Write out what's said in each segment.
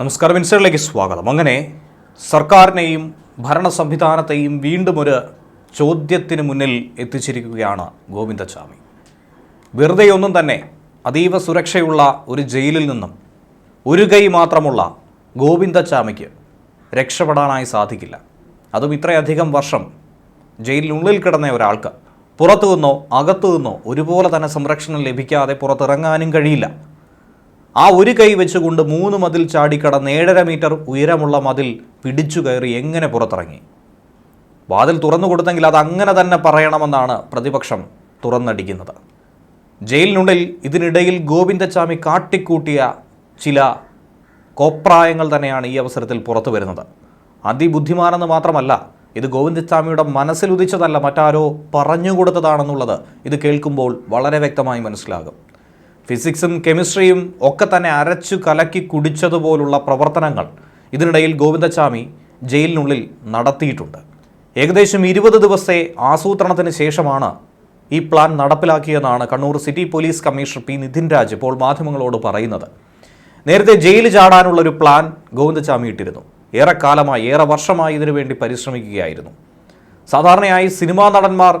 നമസ്കാരം ഇൻസൈഡിലേക്ക് സ്വാഗതം. അങ്ങനെ സർക്കാരിനെയും ഭരണ സംവിധാനത്തെയും വീണ്ടും ഒരു ചോദ്യത്തിന് മുന്നിൽ എത്തിച്ചിരിക്കുകയാണ് ഗോവിന്ദസ്വാമി. വെറുതെയൊന്നും തന്നെ അതീവ സുരക്ഷയുള്ള ഒരു ജയിലിൽ നിന്നും ഒരു കൈ മാത്രമുള്ള ഗോവിന്ദച്ചാമിക്ക് രക്ഷപ്പെടാനായി സാധിക്കില്ല. അതും ഇത്രയധികം വർഷം ജയിലിനുള്ളിൽ കിടന്ന ഒരാൾക്ക് പുറത്തു നിന്നോ അകത്തു നിന്നോ ഒരുപോലെ തന്നെ സംരക്ഷണം ലഭിക്കാതെ പുറത്തിറങ്ങാനും കഴിയില്ല. ആ ഒരു കൈ വെച്ചുകൊണ്ട് മൂന്ന് മതിൽ ചാടിക്കടന്ന് ഏഴര മീറ്റർ ഉയരമുള്ള മതിൽ പിടിച്ചു കയറി എങ്ങനെ പുറത്തിറങ്ങി? വാതിൽ തുറന്നു കൊടുത്തെങ്കിൽ അത് അങ്ങനെ തന്നെ പറയണമെന്നാണ് പ്രതിപക്ഷം തുറന്നടിക്കുന്നത്. ജയിലിനുള്ളിൽ ഇതിനിടയിൽ ഗോവിന്ദച്ചാമി കാട്ടിക്കൂട്ടിയ ചില കോപ്രായങ്ങൾ തന്നെയാണ് ഈ അവസരത്തിൽ പുറത്തു വരുന്നത്. അതിബുദ്ധിമാനെന്ന് മാത്രമല്ല ഇത് ഗോവിന്ദസ്വാമിയുടെ മനസ്സിലുദിച്ചതല്ല മറ്റാരോ പറഞ്ഞുകൊടുത്തതാണെന്നുള്ളത് ഇത് കേൾക്കുമ്പോൾ വളരെ വ്യക്തമായി മനസ്സിലാകും. ഫിസിക്സും കെമിസ്ട്രിയും ഒക്കെ തന്നെ അരച്ചു കലക്കി കുടിച്ചതുപോലുള്ള പ്രവർത്തനങ്ങൾ ഇതിനിടയിൽ ഗോവിന്ദസ്വാമി ജയിലിനുള്ളിൽ നടത്തിയിട്ടുണ്ട്. ഏകദേശം ഇരുപത് ദിവസത്തെ ആസൂത്രണത്തിന് ശേഷമാണ് ഈ plan നടപ്പിലാക്കിയെന്നാണ് Kannur city police commissioner P. Nitin Raj ഇപ്പോൾ മാധ്യമങ്ങളോട് പറയുന്നത്. നേരത്തെ ജയിൽ ചാടാനുള്ള ഒരു പ്ലാൻ ഗോവിന്ദസ്വാമി ഇട്ടിരുന്നു. ഏറെക്കാലമായി ഏറെ വർഷമായി ഇതിനുവേണ്ടി പരിശ്രമിക്കുകയായിരുന്നു. സാധാരണയായി സിനിമാ നടന്മാർ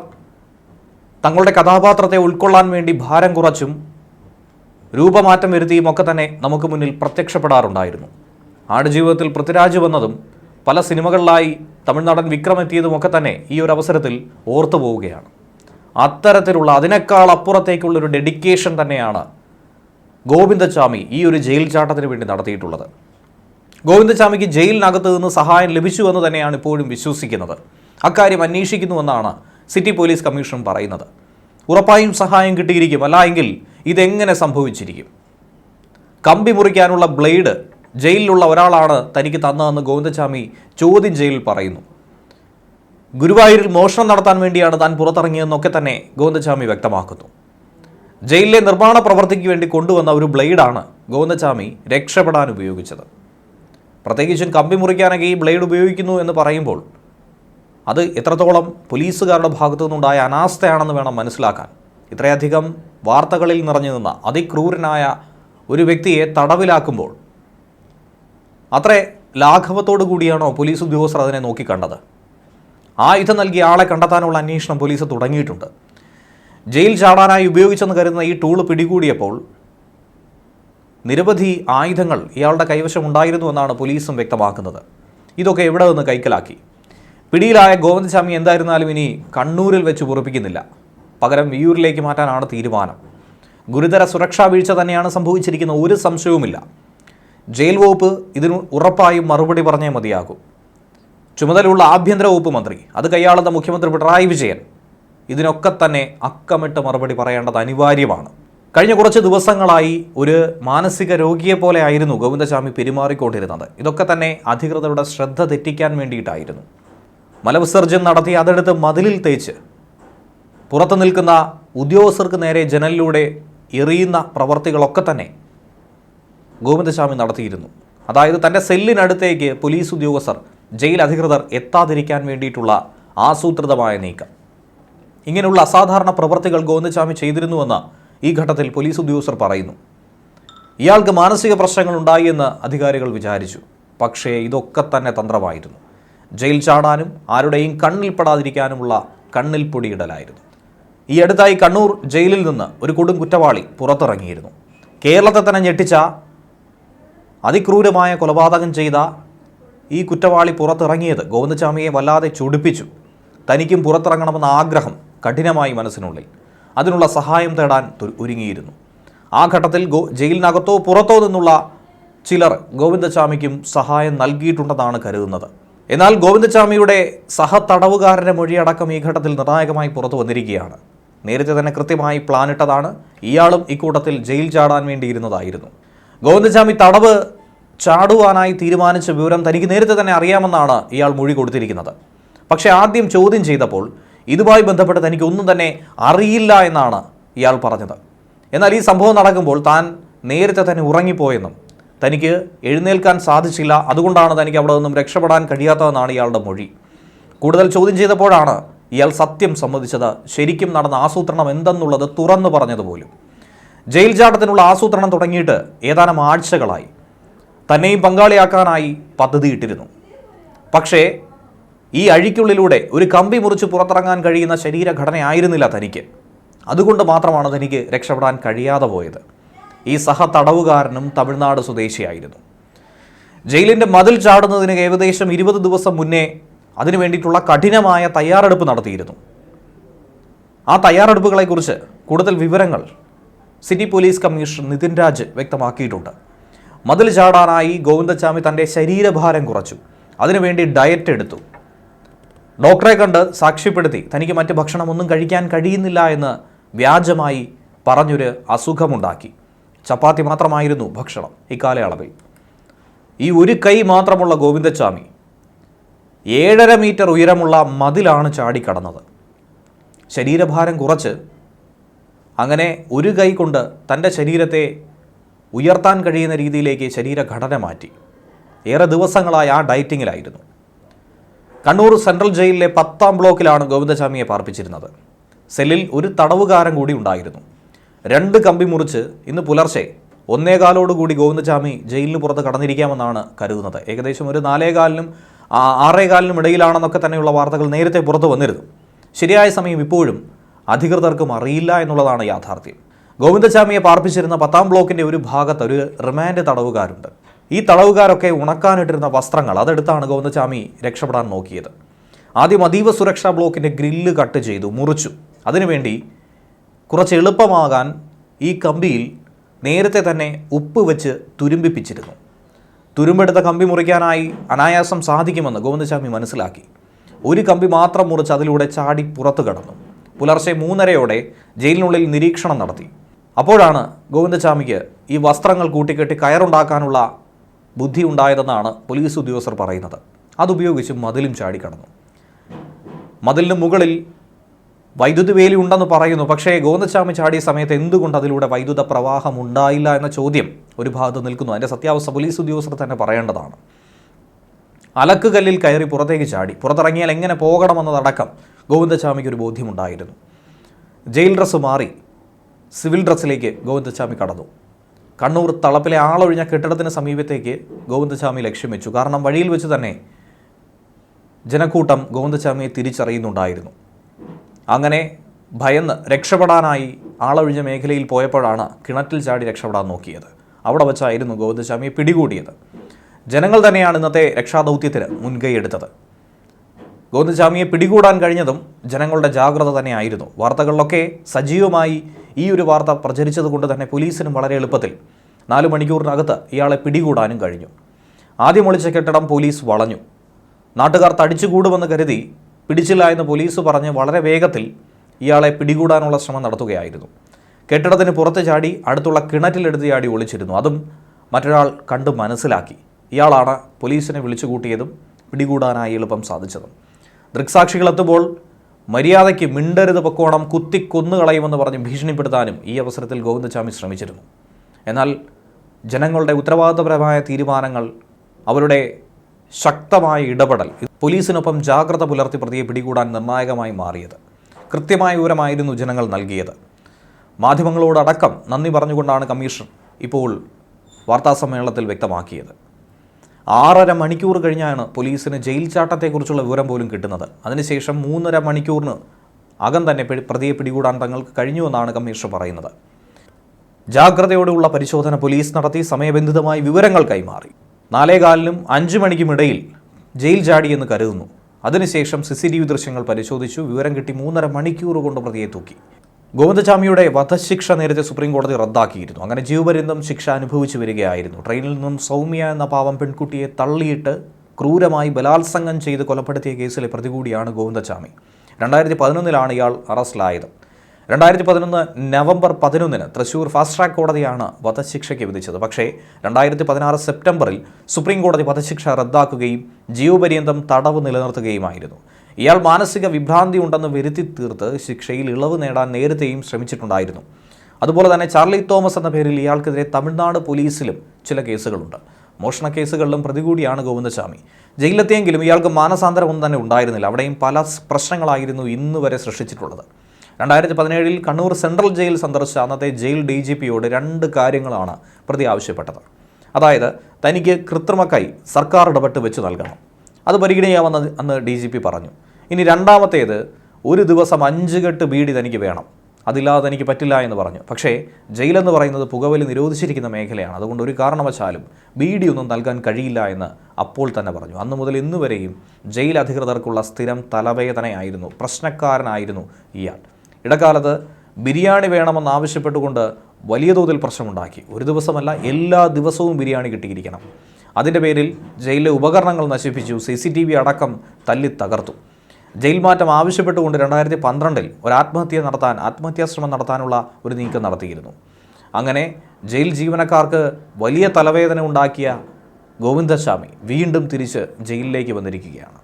തങ്ങളുടെ കഥാപാത്രത്തെ ഉൾക്കൊള്ളാൻ വേണ്ടി ഭാരം കുറച്ചും രൂപമാറ്റം വരുത്തിയും ഒക്കെ തന്നെ നമുക്ക് മുന്നിൽ പ്രത്യക്ഷപ്പെടാറുണ്ടായിരുന്നു. ആടുജീവിതത്തിൽ പൃഥ്വിരാജ് വന്നതും പല സിനിമകളിലായി തമിഴ്നാടൻ വിക്രം എത്തിയതും ഒക്കെ തന്നെ ഈ ഒരു അവസരത്തിൽ ഓർത്തു പോവുകയാണ്. അത്തരത്തിലുള്ള അതിനേക്കാൾ അപ്പുറത്തേക്കുള്ള ഒരു ഡെഡിക്കേഷൻ തന്നെയാണ് ഗോവിന്ദസ്വാമി ഈ ഒരു ജയിൽ ചാട്ടത്തിന് വേണ്ടി നടത്തിയിട്ടുള്ളത്. ഗോവിന്ദസ്വാമിക്ക് ജയിലിനകത്ത് നിന്ന് സഹായം ലഭിച്ചു എന്ന് തന്നെയാണ് ഇപ്പോഴും വിശ്വസിക്കുന്നത്. അക്കാര്യം അന്വേഷിക്കുന്നുവെന്നാണ് സിറ്റി പോലീസ് കമ്മീഷൻ പറയുന്നത്. ഉറപ്പായും സഹായം കിട്ടിയിരിക്കും. അല്ല എങ്കിൽ ഇതെങ്ങനെ സംഭവിച്ചിരിക്കും? കമ്പി മുറിക്കാനുള്ള ബ്ലേഡ് ജയിലിലുള്ള ഒരാളാണ് തനിക്ക് തന്നതെന്ന് ഗോവിന്ദസ്വാമി ചോദ്യം ജയിലിൽ പറയുന്നു. ഗുരുവായൂരിൽ മോഷണം നടത്താൻ വേണ്ടിയാണ് താൻ പുറത്തിറങ്ങിയതെന്നൊക്കെ തന്നെ ഗോവിന്ദസ്വാമി വ്യക്തമാക്കുന്നു. ജയിലിലെ നിർമ്മാണ പ്രവർത്തിക്ക് വേണ്ടി കൊണ്ടുവന്ന ഒരു ബ്ലേഡാണ് ഗോവിന്ദസ്വാമി രക്ഷപ്പെടാൻ ഉപയോഗിച്ചത്. പ്രത്യേകിച്ചും കമ്പി മുറിക്കാനൊക്കെ ഈ ബ്ലേഡ് ഉപയോഗിക്കുന്നു എന്ന് പറയുമ്പോൾ അത് എത്രത്തോളം പോലീസുകാരുടെ ഭാഗത്തു നിന്നുണ്ടായ അനാസ്ഥയാണെന്ന് വേണം മനസ്സിലാക്കാൻ. ഇത്രയധികം വാർത്തകളിൽ നിറഞ്ഞു നിന്ന അതിക്രൂരനായ ഒരു വ്യക്തിയെ തടവിലാക്കുമ്പോൾ അത്രേ ലാഘവത്തോടു കൂടിയാണോ പോലീസ് ഉദ്യോഗസ്ഥർ അതിനെ നോക്കിക്കണ്ടത്? ആയുധം നൽകിയ ആളെ കണ്ടെത്താനുള്ള അന്വേഷണം പോലീസ് തുടങ്ങിയിട്ടുണ്ട്. ജയിൽ ചാടാനായി ഉപയോഗിച്ചെന്ന് കരുതുന്ന ഈ ടൂൾ പിടികൂടിയപ്പോൾ നിരവധി ആയുധങ്ങൾ ഇയാളുടെ കൈവശം ഉണ്ടായിരുന്നു എന്നാണ് പോലീസും വ്യക്തമാക്കുന്നത്. ഇതൊക്കെ എവിടെ നിന്ന് കൈക്കലാക്കി? പിടിയിലായ ഗോവിന്ദസ്വാമി എന്തായിരുന്നാലും ഇനി കണ്ണൂരിൽ വെച്ച് പൊറുപ്പിക്കുന്നില്ല. പകരം വിയൂരിലേക്ക് മാറ്റാനാണ് തീരുമാനം. ഗുരുതര സുരക്ഷാ വീഴ്ച തന്നെയാണ് സംഭവിച്ചിരിക്കുന്ന ഒരു സംശയവുമില്ല. ജയിൽ വകുപ്പ് ഇതിന് ഉറപ്പായും മറുപടി പറഞ്ഞേ മതിയാകും. ചുമതലയുള്ള ആഭ്യന്തര വകുപ്പ് മന്ത്രി അത് കൈയാളുന്ന മുഖ്യമന്ത്രി പിണറായി വിജയൻ ഇതിനൊക്കെ തന്നെ അക്കമിട്ട് മറുപടി പറയേണ്ടത് അനിവാര്യമാണ്. കഴിഞ്ഞ കുറച്ച് ദിവസങ്ങളായി ഒരു മാനസിക രോഗിയെ പോലെ ആയിരുന്നു ഗോവിന്ദസ്വാമി പെരുമാറിക്കൊണ്ടിരുന്നത്. ഇതൊക്കെ തന്നെ അധികൃതരുടെ ശ്രദ്ധ തെറ്റിക്കാൻ വേണ്ടിയിട്ടായിരുന്നു. മലവിസർജ്യം നടത്തി അതെടുത്ത് മതിലിൽ തേച്ച് പുറത്തു നിൽക്കുന്ന ഉദ്യോഗസ്ഥർക്ക് നേരെ ജനലിലൂടെ എറിയുന്ന പ്രവർത്തികളൊക്കെ തന്നെ ഗോവിന്ദസ്വാമി നടത്തിയിരുന്നു. അതായത് തന്റെ സെല്ലിനടുത്തേക്ക് പോലീസ് ഉദ്യോഗസ്ഥർ ജയിൽ അധികൃതർ എത്താതിരിക്കാൻ വേണ്ടിയിട്ടുള്ള ആസൂത്രിതമായ നീക്കം. ഇങ്ങനെയുള്ള അസാധാരണ പ്രവർത്തികൾ ഗോവിന്ദസ്വാമി ചെയ്തിരുന്നുവെന്ന് ഈ ഘട്ടത്തിൽ പോലീസ് ഉദ്യോഗസ്ഥർ പറയുന്നു. ഇയാൾക്ക് മാനസിക പ്രശ്നങ്ങൾ ഉണ്ടായി എന്ന് അധികാരികൾ വിചാരിച്ചു. പക്ഷേ ഇതൊക്കെ തന്നെ തന്ത്രമായിരുന്നു. ജയിൽ ചാടാനും ആരുടെയും കണ്ണിൽപ്പെടാതിരിക്കാനുമുള്ള കണ്ണിൽ പൊടിയിടലായിരുന്നു. ഈ അടുത്തായി കണ്ണൂർ ജയിലിൽ നിന്ന് ഒരു കൊടും കുറ്റവാളി പുറത്തിറങ്ങിയിരുന്നു. കേരളത്തെ തന്നെ ഞെട്ടിച്ച അതിക്രൂരമായ കൊലപാതകം ചെയ്ത ഈ കുറ്റവാളി പുറത്തിറങ്ങിയത് ഗോവിന്ദസ്വാമിയെ വല്ലാതെ ചൊടിപ്പിച്ചു. തനിക്കും പുറത്തിറങ്ങണമെന്ന ആഗ്രഹം കഠിനമായി മനസ്സിനുള്ളിൽ. അതിനുള്ള സഹായം തേടാൻ ഒരുങ്ങിയിരുന്നു. ആ ഘട്ടത്തിൽ ഗോ ജയിലിനകത്തോ പുറത്തോ നിന്നുള്ള ചിലർ ഗോവിന്ദസ്വാമിക്കും സഹായം നൽകിയിട്ടുണ്ടെന്നാണ് കരുതുന്നത്. എന്നാൽ ഗോവിന്ദസ്വാമിയുടെ സഹതടവുകാരന്റെ മൊഴിയടക്കം ഈ ഘട്ടത്തിൽ നിർണായകമായി പുറത്തു വന്നിരിക്കുകയാണ്. നേരത്തെ തന്നെ കൃത്യമായി പ്ലാനിട്ടതാണ് ഇയാളും ഇക്കൂട്ടത്തിൽ ജയിൽ ചാടാൻ വേണ്ടിയിരുന്നതായിരുന്നു. ഗോവിന്ദസ്വാമി തടവ് ചാടുവാനായി തീരുമാനിച്ച വിവരം തനിക്ക് നേരത്തെ തന്നെ അറിയാമെന്നാണ് ഇയാൾ മൊഴി കൊടുത്തിരിക്കുന്നത്. പക്ഷേ ആദ്യം ചോദ്യം ചെയ്തപ്പോൾ ഇതുമായി ബന്ധപ്പെട്ട് തനിക്ക് ഒന്നും തന്നെ അറിയില്ല എന്നാണ് ഇയാൾ പറഞ്ഞത്. എന്നാൽ ഈ സംഭവം നടക്കുമ്പോൾ താൻ നേരത്തെ തന്നെ ഉറങ്ങിപ്പോയെന്നും തനിക്ക് എഴുന്നേൽക്കാൻ സാധിച്ചില്ല. അതുകൊണ്ടാണ് തനിക്ക് അവിടെ നിന്നും രക്ഷപ്പെടാൻ കഴിയാത്തതെന്നാണ് ഇയാളുടെ മൊഴി. കൂടുതൽ ചോദ്യം ചെയ്തപ്പോഴാണ് ഇയാൾ സത്യം സമ്മതിച്ചത് ശരിക്കും നടന്ന ആസൂത്രണം എന്തെന്നുള്ളത് തുറന്നു പറഞ്ഞതുപോലും ജയിൽ ചാട്ടത്തിനുള്ള ആസൂത്രണം തുടങ്ങിയിട്ട് ഏതാനും ആഴ്ചകളായി. തന്നെയും പങ്കാളിയാക്കാനായി പദ്ധതിയിട്ടിരുന്നു. പക്ഷേ ഈ അഴിക്കുള്ളിലൂടെ ഒരു കമ്പി മുറിച്ച് പുറത്തിറങ്ങാൻ കഴിയുന്ന ശരീരഘടനയായിരുന്നില്ല തനിക്ക്. അതുകൊണ്ട് മാത്രമാണ് തനിക്ക് രക്ഷപ്പെടാൻ കഴിയാതെ പോയത്. ഈ സഹ തടവുകാരനും തമിഴ്നാട് സ്വദേശിയായിരുന്നു. ജയിലിന്റെ മതിൽ ചാടുന്നതിന് ഏകദേശം ഇരുപത് ദിവസം മുന്നേ അതിനു വേണ്ടിയിട്ടുള്ള കഠിനമായ തയ്യാറെടുപ്പ് നടത്തിയിരുന്നു. ആ തയ്യാറെടുപ്പുകളെക്കുറിച്ച് കൂടുതൽ വിവരങ്ങൾ city police commissioner Nitin Raj വ്യക്തമാക്കിയിട്ടുണ്ട്. മതിൽ ചാടാനായി ഗോവിന്ദച്ചാമി തന്റെ ശരീരഭാരം കുറച്ചു. അതിനുവേണ്ടി ഡയറ്റ് എടുത്തു. ഡോക്ടറെ കണ്ട് സാക്ഷ്യപ്പെടുത്തി തനിക്ക് മറ്റ് ഭക്ഷണമൊന്നും കഴിക്കാൻ കഴിയുന്നില്ല എന്ന് വ്യാജമായി പറഞ്ഞൊരു അസുഖമുണ്ടാക്കി. ചപ്പാത്തി മാത്രമായിരുന്നു ഭക്ഷണം ഇക്കാലയളവിൽ ഈ ഒരു കൈ മാത്രമുള്ള ഗോവിന്ദച്ചാമി ഏഴര മീറ്റർ ഉയരമുള്ള മതിലാണ് ചാടിക്കടന്നത്. ശരീരഭാരം കുറച്ച് അങ്ങനെ ഒരു കൈ കൊണ്ട് തന്റെ ശരീരത്തെ ഉയർത്താൻ കഴിയുന്ന രീതിയിലേക്ക് ശരീരഘടന മാറ്റി. ഏറെ ദിവസങ്ങളായി ആ ഡയറ്റിങ്ങിലായിരുന്നു. കണ്ണൂർ സെൻട്രൽ ജയിലിലെ പത്താം ബ്ലോക്കിലാണ് ഗോവിന്ദസ്വാമിയെ പാർപ്പിച്ചിരുന്നത്. സെല്ലിൽ ഒരു തടവുകാരൻ കൂടി ഉണ്ടായിരുന്നു. രണ്ട് കമ്പി മുറിച്ച് ഇന്ന് പുലർച്ചെ ഒന്നേകാലോടുകൂടി ഗോവിന്ദസ്വാമി ജയിലിന് പുറത്ത് കടന്നിരിക്കാമെന്നാണ് കരുതുന്നത്. ഏകദേശം ഒരു നാലേകാലിനും ആറേകാലിനും ഇടയിലാണെന്നൊക്കെ തന്നെയുള്ള വാർത്തകൾ നേരത്തെ പുറത്തു വന്നിരുന്നു. ശരിയായ സമയം ഇപ്പോഴും അധികൃതർക്കും അറിയില്ല എന്നുള്ളതാണ് യാഥാർത്ഥ്യം. ഗോവിന്ദസ്വാമിയെ പാർപ്പിച്ചിരുന്ന പത്താം ബ്ലോക്കിന്റെ ഒരു ഭാഗത്ത് ഒരു റിമാൻഡ് തടവുകാരുണ്ട്. ഈ തടവുകാരൊക്കെ ഉണക്കാനിട്ടിരുന്ന വസ്ത്രങ്ങൾ അതെടുത്താണ് ഗോവിന്ദസ്വാമി രക്ഷപ്പെടാൻ നോക്കിയത്. ആദ്യം അതീവ സുരക്ഷാ ബ്ലോക്കിന്റെ ഗ്രില്ല് കട്ട് ചെയ്തു മുറിച്ചു. അതിനുവേണ്ടി കുറച്ച് എളുപ്പമാകാൻ ഈ കമ്പിയിൽ നേരത്തെ തന്നെ ഉപ്പ് വെച്ച് തുരുമ്പിപ്പിച്ചിരുന്നു. തുരുമ്പെടുത്ത കമ്പി മുറിക്കാനായി അനായാസം സാധിക്കുമെന്ന് ഗോവിന്ദസ്വാമി മനസ്സിലാക്കി. ഒരു കമ്പി മാത്രം മുറിച്ച് അതിലൂടെ ചാടി പുറത്തു കടന്നു. പുലർച്ചെ മൂന്നരയോടെ ജയിലിനുള്ളിൽ നിരീക്ഷണം നടത്തി. അപ്പോഴാണ് ഗോവിന്ദസ്വാമിക്ക് ഈ വസ്ത്രങ്ങൾ കൂട്ടിക്കെട്ടി കയറുണ്ടാക്കാനുള്ള ബുദ്ധി ഉണ്ടായതെന്നാണ് പോലീസ് ഉദ്യോഗസ്ഥർ പറയുന്നത്. അതുപയോഗിച്ച് മതിലും ചാടിക്കടന്നു മതിലിന് മുകളിൽ വൈദ്യുതി വേലി ഉണ്ടെന്ന് പറയുന്നു. പക്ഷേ ഗോവിന്ദസ്വാമി ചാടിയ സമയത്ത് എന്തുകൊണ്ട് അതിലൂടെ വൈദ്യുത പ്രവാഹം ഉണ്ടായില്ല എന്ന ചോദ്യം ഒരു ഭാഗത്ത് നിൽക്കുന്നു. അതിന്റെ സത്യാവസ്ഥ പോലീസ് ഉദ്യോഗസ്ഥർ തന്നെ പറയേണ്ടതാണ്. അലക്കുകല്ലിൽ കയറി പുറത്തേക്ക് ചാടി. പുറത്തിറങ്ങിയാൽ എങ്ങനെ പോകണമെന്നതടക്കം ഗോവിന്ദസ്വാമിക്ക് ഒരു ബോധ്യമുണ്ടായിരുന്നു. ജയിൽ ഡ്രസ്സ് മാറി സിവിൽ ഡ്രസ്സിലേക്ക് ഗോവിന്ദസ്വാമി കടന്നു. കണ്ണൂർ തളപ്പിലെ ആളൊഴിഞ്ഞ കെട്ടിടത്തിന് സമീപത്തേക്ക് ഗോവിന്ദസ്വാമി ലക്ഷ്യം വെച്ചു. കാരണം വഴിയിൽ വെച്ച് തന്നെ ജനക്കൂട്ടം ഗോവിന്ദസ്വാമിയെ തിരിച്ചറിയുന്നുണ്ടായിരുന്നു. അങ്ങനെ ഭയന്ന് രക്ഷപ്പെടാനായി ആളൊഴിഞ്ഞ മേഖലയിൽ പോയപ്പോഴാണ് കിണറ്റിൽ ചാടി രക്ഷപ്പെടാൻ നോക്കിയത്. അവിടെ വെച്ചായിരുന്നു ഗോവിന്ദസ്വാമിയെ പിടികൂടിയത്. ജനങ്ങൾ തന്നെയാണ് ഇന്നത്തെ രക്ഷാദൗത്യത്തിന് മുൻകൈ എടുത്തത്. ഗോവിന്ദസ്വാമിയെ പിടികൂടാൻ കഴിഞ്ഞതും ജനങ്ങളുടെ ജാഗ്രത തന്നെയായിരുന്നു. വാർത്തകളിലൊക്കെ സജീവമായി ഈ ഒരു വാർത്ത പ്രചരിച്ചത് കൊണ്ട് തന്നെ പോലീസിനും വളരെ എളുപ്പത്തിൽ നാല് മണിക്കൂറിനകത്ത് ഇയാളെ പിടികൂടാനും കഴിഞ്ഞു. ആദ്യം ഒളിച്ച കെട്ടിടം പോലീസ് വളഞ്ഞു. നാട്ടുകാർ തടിച്ചുകൂടുമെന്ന് കരുതി പിടിച്ചില്ല എന്ന് പോലീസ് പറഞ്ഞ് വളരെ വേഗത്തിൽ ഇയാളെ പിടികൂടാനുള്ള ശ്രമം നടത്തുകയായിരുന്നു. കെട്ടിടത്തിന് പുറത്ത് ചാടി അടുത്തുള്ള കിണറ്റിലെടുത്ത് ചാടി ഒളിച്ചിരുന്നു. അതും മറ്റൊരാൾ കണ്ട് മനസ്സിലാക്കി. ഇയാളാണ് പോലീസിനെ വിളിച്ചുകൂട്ടിയതും പിടികൂടാനായി എളുപ്പം സാധിച്ചതും. ദൃക്സാക്ഷികളെത്തുമ്പോൾ മര്യാദയ്ക്ക് മിണ്ടരുത് പക്കോണം കുത്തി കൊന്നുകളയുമെന്ന് പറഞ്ഞ് ഭീഷണിപ്പെടുത്താനും ഈ അവസരത്തിൽ ഗോവിന്ദസ്വാമി ശ്രമിച്ചിരുന്നു. എന്നാൽ ജനങ്ങളുടെ ഉത്തരവാദിത്തപരമായ തീരുമാനങ്ങൾ അവരുടെ ശക്തമായ ഇടപെടൽ പോലീസിനൊപ്പം ജാഗ്രത പുലർത്തി പ്രതിയെ പിടികൂടാൻ നിർണായകമായി മാറിയത്. കൃത്യമായ വിവരമായിരുന്നു ജനങ്ങൾ നൽകിയത്. മാധ്യമങ്ങളോടടക്കം നന്ദി പറഞ്ഞുകൊണ്ടാണ് കമ്മീഷൻ ഇപ്പോൾ വാർത്താസമ്മേളനത്തിൽ വ്യക്തമാക്കിയത്. ആറര മണിക്കൂർ കഴിഞ്ഞാണ് പോലീസിന് ജയിൽ ചാട്ടത്തെക്കുറിച്ചുള്ള വിവരം പോലും കിട്ടുന്നത്. അതിനുശേഷം മൂന്നര മണിക്കൂറിന് അകം തന്നെ പ്രതിയെ പിടികൂടാൻ തങ്ങൾക്ക് കഴിഞ്ഞുവെന്നാണ് കമ്മീഷൻ പറയുന്നത്. ജാഗ്രതയോടെയുള്ള പരിശോധന പോലീസ് നടത്തി സമയബന്ധിതമായി വിവരങ്ങൾ കൈമാറി. നാലേകാലിനും അഞ്ചു മണിക്കും ഇടയിൽ ജയിൽ ചാടിയെന്ന് കരുതുന്നു. അതിനുശേഷം സി സി ടി വി ദൃശ്യങ്ങൾ പരിശോധിച്ചു. വിവരം കിട്ടി മൂന്നര മണിക്കൂർ കൊണ്ട് പ്രതിയെ തൂക്കി. ഗോവിന്ദചാമിയുടെ വധശിക്ഷ നേരത്തെ സുപ്രീം കോടതി റദ്ദാക്കിയിരുന്നു. അങ്ങനെ ജീവപര്യന്തം ശിക്ഷ അനുഭവിച്ചു വരികയായിരുന്നു. ട്രെയിനിൽ നിന്നും സൗമ്യ എന്ന പാവം പെൺകുട്ടിയെ തള്ളിയിട്ട് ക്രൂരമായി ബലാത്സംഗം ചെയ്ത് കൊലപ്പെടുത്തിയ കേസിലെ പ്രതികൂടിയാണ് ഗോവിന്ദചാമി രണ്ടായിരത്തി പതിനൊന്നിലാണ് ഇയാൾ അറസ്റ്റിലായത്. രണ്ടായിരത്തി പതിനൊന്ന് നവംബർ പതിനൊന്നിന് തൃശൂർ ഫാസ്റ്റ് ട്രാക്ക് കോടതിയാണ് വധശിക്ഷയ്ക്ക് വിധിച്ചത്. പക്ഷേ രണ്ടായിരത്തി പതിനാറ് സെപ്റ്റംബറിൽ സുപ്രീം കോടതി വധശിക്ഷ റദ്ദാക്കുകയും ജീവപര്യന്തം തടവ് നിലനിർത്തുകയുമായിരുന്നു. ഇയാൾ മാനസിക വിഭ്രാന്തി ഉണ്ടെന്ന് വരുത്തി തീർത്ത് ശിക്ഷയിൽ ഇളവ് നേടാൻ നേരത്തെയും ശ്രമിച്ചിട്ടുണ്ടായിരുന്നു. അതുപോലെ തന്നെ ചാർലി തോമസ് എന്ന പേരിൽ ഇയാൾക്കെതിരെ തമിഴ്നാട് പോലീസിലും ചില കേസുകളുണ്ട്. മോഷണ കേസുകളിലും പ്രതി കൂടിയാണ് ഗോവിന്ദസ്വാമി. ജയിലിലെത്തിയെങ്കിലും ഇയാൾക്ക് മാനസാന്തരമൊന്നും തന്നെ ഉണ്ടായിരുന്നില്ല. അവിടെയും പല പ്രശ്നങ്ങളായിരുന്നു ഇന്ന് വരെ സൃഷ്ടിച്ചിട്ടുള്ളത്. രണ്ടായിരത്തി പതിനേഴിൽ കണ്ണൂർ സെൻട്രൽ ജയിൽ സന്ദർശിച്ച അന്നത്തെ ജയിൽ ഡി ജി പിയോട് രണ്ട് കാര്യങ്ങളാണ് പ്രതി ആവശ്യപ്പെട്ടത്. അതായത് തനിക്ക് കൃത്രിമക്കായി സർക്കാർ ഇടപെട്ട് വെച്ച് നൽകണം. അത് പരിഗണിക്കാമെന്ന് അന്ന് ഡി ജി പി പറഞ്ഞു. ഇനി രണ്ടാമത്തേത് ഒരു ദിവസം അഞ്ച് കെട്ട് ബീഡി തനിക്ക് വേണം. അതില്ലാതെ എനിക്ക് പറ്റില്ല എന്ന് പറഞ്ഞു. പക്ഷേ ജയിലെന്ന് പറയുന്നത് പുകവലി നിരോധിച്ചിരിക്കുന്ന മേഖലയാണ്. അതുകൊണ്ട് ഒരു കാരണവശാലും ബീഡി ഒന്നും നൽകാൻ കഴിയില്ല എന്ന് അപ്പോൾ തന്നെ പറഞ്ഞു. അന്ന് മുതൽ ഇന്നുവരെയും ജയിൽ അധികൃതർക്കുള്ള സ്ഥിരം തലവേദനയായിരുന്നു. പ്രശ്നക്കാരനായിരുന്നു ഇയാൾ. ഇടക്കാലത്ത് ബിരിയാണി വേണമെന്ന് ആവശ്യപ്പെട്ടുകൊണ്ട് വലിയ തോതിൽ പ്രശ്നമുണ്ടാക്കി. ഒരു ദിവസമല്ല എല്ലാ ദിവസവും ബിരിയാണി കിട്ടിയിരിക്കണം. അതിന്റെ പേരിൽ ജയിലിലെ ഉപകരണങ്ങൾ നശിപ്പിച്ചു സി സി ടി വി അടക്കം തല്ലി തകർത്തു. ജയിൽ മാറ്റം ആവശ്യപ്പെട്ടുകൊണ്ട് രണ്ടായിരത്തി പന്ത്രണ്ടിൽ ഒരു ആത്മഹത്യ നടത്താൻ ആത്മഹത്യാശ്രമം നടത്താനുള്ള ഒരു നീക്കം നടത്തിയിരുന്നു. അങ്ങനെ ജയിൽ ജീവനക്കാർക്ക് വലിയ തലവേദന ഉണ്ടാക്കിയ ഗോവിന്ദസ്വാമി വീണ്ടും തിരിച്ച് ജയിലിലേക്ക് വന്നിരിക്കുകയാണ്.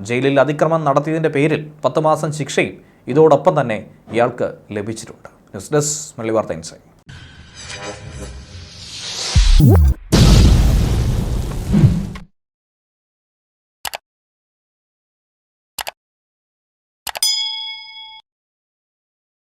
ജയിലിൽ അതിക്രമം നടത്തിയതിന്റെ പേരിൽ പത്ത് മാസം ശിക്ഷയും ഇതോടൊപ്പം തന്നെ ഇയാൾക്ക് ലഭിച്ചിട്ടുണ്ട്. ന്യൂസ് ഡെസ്ക് മല്ലി വാർത്ത ഇൻസൈറ്റ്